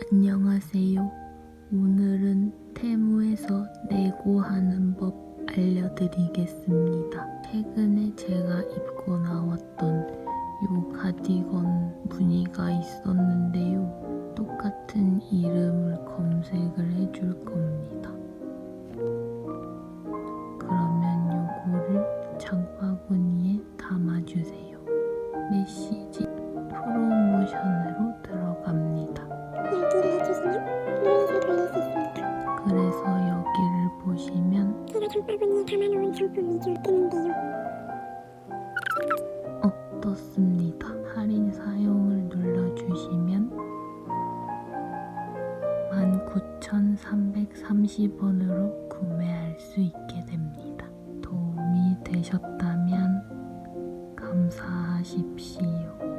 안녕하세요. 오늘은 테무에서 내고 하는 법 알려드리겠습니다. 최근에 제가 입고 나왔던 요 가디건 무늬가 있었는데요. 똑같은 이름을 검색을 해줄 겁니다. 그러면 요거를 장바구니에 담아주세요. 메시 장바구니에 담아놓은 상품이 좀 뜨는데요. 어 떴습니다. 할인 사용을 눌러주시면 19,330원으로 구매할 수 있게 됩니다. 도움이 되셨다면 감사하십시오.